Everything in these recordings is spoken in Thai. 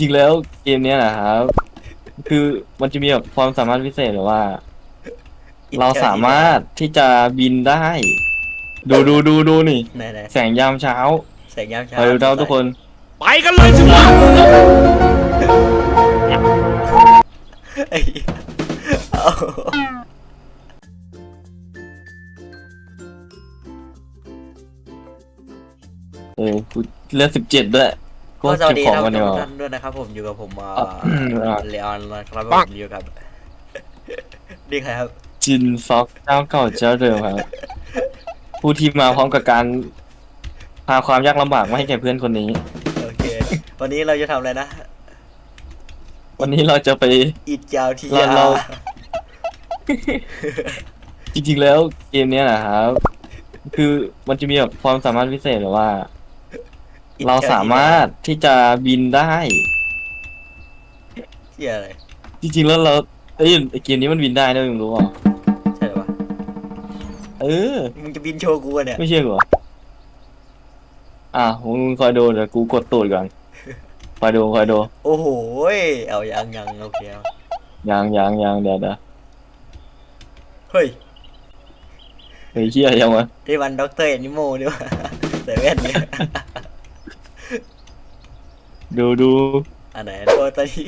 ริงๆแล้วเกมเนี้ยนะครับ คือมันจะมีแบบความสามารถพิเศษหรือว่า เราสามารถที่จะบินได้ ดูดูดูดูนี่ ไหนไหนแสงยามเช้าแสงยามเช้าคอยดูเท่าทุกคนไปกันเลยสิวะไอ้เหี้ยเอาเออกูเลือดสิบเจ็ดด้วย ก็ก็สวัสเก็บดีของท่านกันดีผู้กชว่ามด้วยนะครับผมอยู่กับผมอ่าอะเลออนนะครับผมอยู่กับนี่ใครครับ จินฟ็อกเจ้าเก่าเจ้าเดิมครับผู้ที่มาพร้อมกับการพาความยากลำบากมาให้แก่เพื่อนคนนี้ โอเค วันนี้เราจะทำอะไรนะ วันนี้เราจะไปอีดยาวทีเรายาเราจริงๆแล้วเกมเนี้ยนะครับ คือมันจะมีแบบความสามารถพิเศษหรือว่า เราสามารถที่จะบินได้ เที่ยอะไรจริงๆแล้วเราเอ้ยไอ้เกมนี้มันบินได้ด้วยมึงรู้เปล่าใช่หรอวะเออ มึงจะบินโชว์กูอะเนี่ยไม่เชื่อเหรออะมึงคอยดูเดี๋ยวกูกดตูดก่อนคอยดูคอยดูโอ้โหยเอายังยังโอเคเอายังยังยังเดี๋ยวเดี๋ยวเฮ้ยเฮ้ยเชี่ยยังวะนี่วันด็อกเตอร์แอนิโมนี่วะใส่แว่นเนี่ย ดูดูอันไหนตัวตอนนี้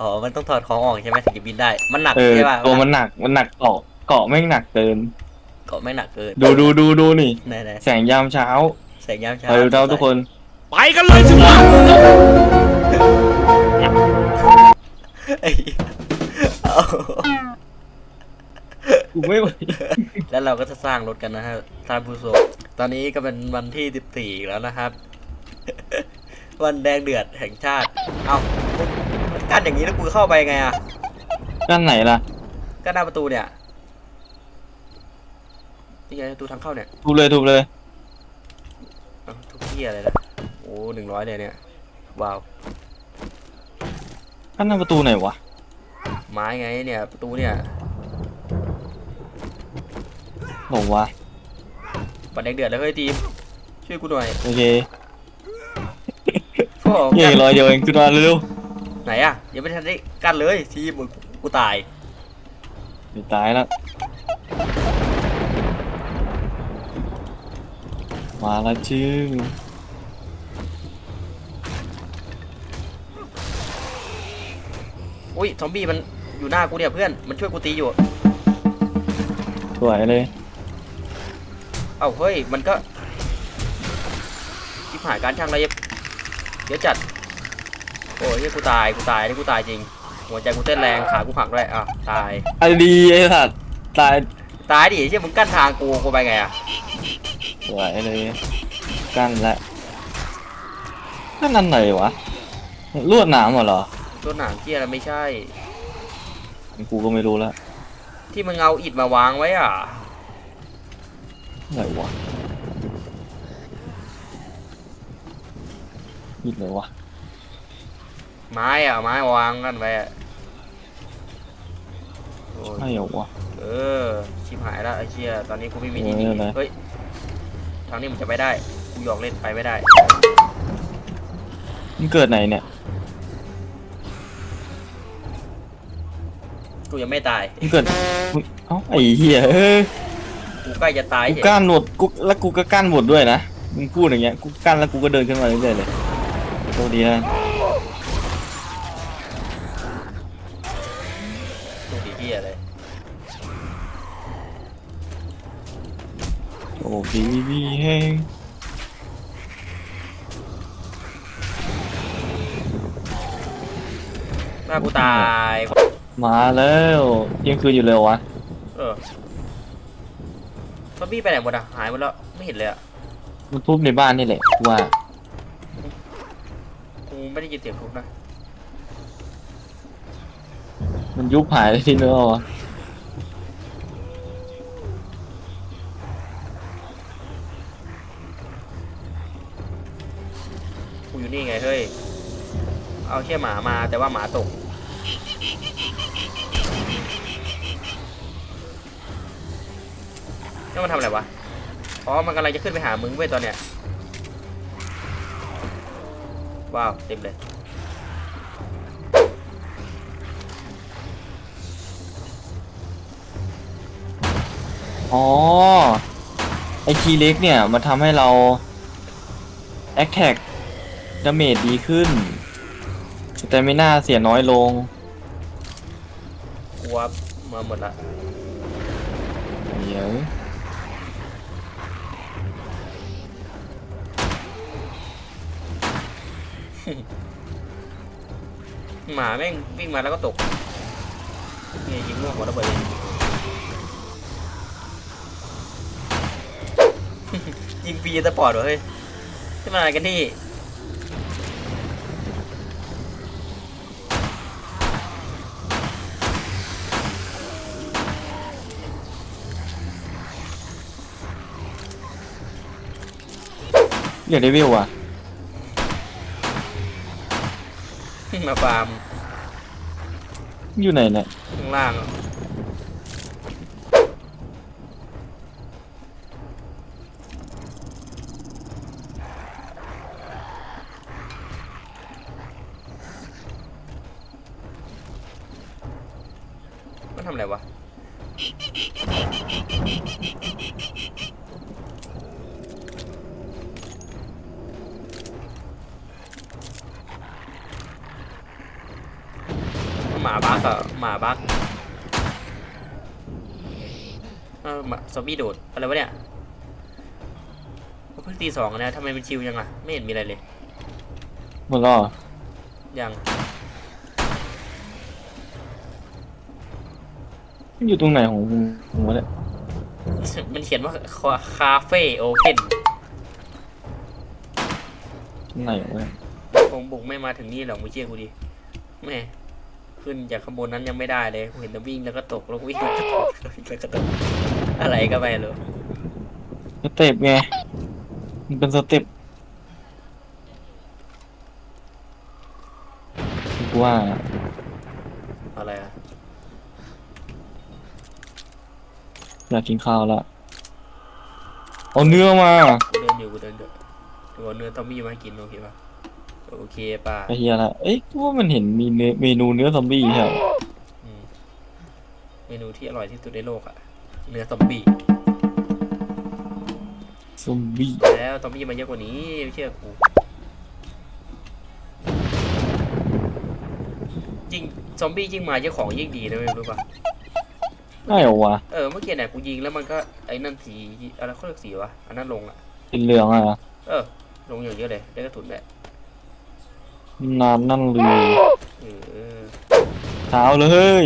อ๋อ มันต้องถอดของออกใช่ไหมถึงจะบินได้ มันหนักเออใช่ป่ะตัวมันหนักมันหนักเกาะเกาะแม่งหนักเกินเกาะไม่หนักเกินดูดูดูดูนี่ ไหนไหนแสงยามเช้าแสงยามเช้าคอยดูเท่าทุกคนไปกันเลยสิวะไอ้เหี้ยเอากูไม่ไหวแล้วเราก็จะสร้างรถกันนะฮะท่านผู้ชมตอนนี้ก็เป็นวันที่ 14แล้วนะครับ วันแดงเดือดแห่งชาติ เอ้ามันกั้นอย่างนี้แล้วกูเข้าไปไงอะด้านไหนล่ะก็หน้าประตูเนี่ยนี่ไงประตูทางเข้าเนี่ยทุบเลยทุบเลยเอ้าทุกที่อะไรนะโอ้หนึ่งร้อยเลยเนี่ยว้าวข้างหน้าประตูไหนวะไม้ไงเนี่ยประตูเนี่ยบอกว่าบันแดงเดือดแล้วเฮ้ยทีมช่วยกูหน่อยโอเค พ่อเย่กั้นรอยเดียวเองขึ้นมาเร็วไหนอะยังไม่ทันได้กั้นเลยทีมมึงกูตายๆไม่ตายแล้วมาแล้วชื่ออุ้ยซอมบี้มันอยู่หน้ากูเนี่ยเพื่อนมันช่วยกูตีอยู่ สวยเลย เอ้าเฮ้ยมันก็ทิพหายการช่างระเย็บ เดี๋ยวจัด โอ้ยเฮ้ยกูตาย กูตาย นี่กูตายจริง หัวใจกูเต้นแรง ขากูหักด้วยอะตายไอ้ดีไอ้สัตว์ตายตายดิเชี่ยมึงกั้นทางกู กูไปไงอะ สวยเลยกั้นแล้วกั้นอันไหนวะลวดหนามเหรอตัวหนามเชี่ยอะไรไม่ใช่ กูก็ไม่รู้แล้วที่มึงเอาอิฐมาวางไว้อะ ไหนวะ ยิดเลยวะไม้อะไม้วางกันไว้อะโอ้ยใช่เหรอวะ เออชิบหายแล้วไอ้เชี่ยตอนนี้กูไม่มีที่เออหนีอะไรเฮ้ยทางนี้มันจะไปได้กูหยอกเล่นไปไม่ได้ มันเกิดไหนเนี่ยกูยังไม่ตายมันเกิดมึงเอ้าไอ้เหี้ยเอ้ยกูใกล้จะตายกูเฉยกั้นหมดกูแล้วกูก็กั้นหมดด้วยนะมึงพูดอย่างเงี้ยกูกั้นแล้วกูก็เดินขึ้นมาเรื่อยๆเลย โชคดีนะดูดีที่อะไรโอ้ดีดีแห้งหน้ากูตาย มาแล้วเที่ยงคืนอยู่เลยวะเออซอมบี้ไปไหนหมดอะ หายหมดแล้ว ไม่เห็นเลยอะ มันทุบในบ้านนี่แหละกูว่ากู ไม่ได้ยินเสียงทุบนะมันยุบหายเลยที่เนื้อวะกูอยู่นี่ไงเฮ้ย เอาแค่หมามาแต่ว่าหมาตก แล้วมันทำอะไรวะ อ๋อ มันกำลังจะขึ้นไปหามึงเว้ยตอนเนี้ย ว้าว เต็มเลยอ๋อไอคีเล็กเนี่ยมันทำให้เราแอคแท็กดาเมจดีขึ้นแต่ไม่น่าเสียน้อยลงวับมาหมดละเดี๋ยว หมาแม่งวิ่งมาแล้วก็ตกนี่ยิงม่วงหัวระเบิดเลยยิงฟรีสปอร์ตวะเฮ้ยที่มาอะไรกันที่เรียกได้วิวอะ มาฟาร์มอยู่ไหนเนี่ยข้างล่างอะมันทำอะไรวะ หมาบักอะหมาบักเออหมาซอมบี้โดด อะไรวะเนี่ยเพิ่งตีสองนะทำไมมันชิวยังอะไม่เห็นมีอะไรเลย หมดแล้วเหรอยัง มันอยู่ตรงไหนของผมวะเนี่ยมันเขียนว่าคาเฟ่โอเพนตรงไหนวะเนี่ยคงบุกไม่มาถึงนี่หรอกมึงเชื่อกูดิแม่ ขึ้นจากข้างบนนั้นยังไม่ได้เลยกูเห็นแต่วิ่งแล้วก็ตกแล้วก็วิ่งแล้วก็ตกแล้ววิ่งแล้วก็ตกอะไรก็ไปเลยสเต็ปไงมันเป็นสเต็ปกูว่าอะไรอะอยากกินข้าวแล้วเอาเนื้อมากูเดินอยู่กูเดินอยู่ดูเอาเนื้อตอมมี่มาให้กินโอเคปะ โอเคป่ะไอ้เฮียละเอ้ยกูว่ามันเห็นมีเนื้อเมนูเนื้อซอมบี้ใช่ไหมอืมเมนูที่อร่อยที่สุดในโลกอะเนื้อซอมบี้ซอมบี้แล้วซอมบี้มาเยอะกว่านี้ไม่เชื่อกูยิ่งซอมบี้ยิ่งมาเยอะของยิ่งดีนะเว้ยรู้ปะได้เหรอวะเออเมื่อกี้เนี่ยกูยิงแล้วมันก็ไอ้นั่นสีอะไรเขาเรียกสีวะอันนั้นลงอะเป็นเหลืองอะเออลงอย่างเยอะเลยได้กระสุนแหละ นานนั่นเลยเออเช้าเลย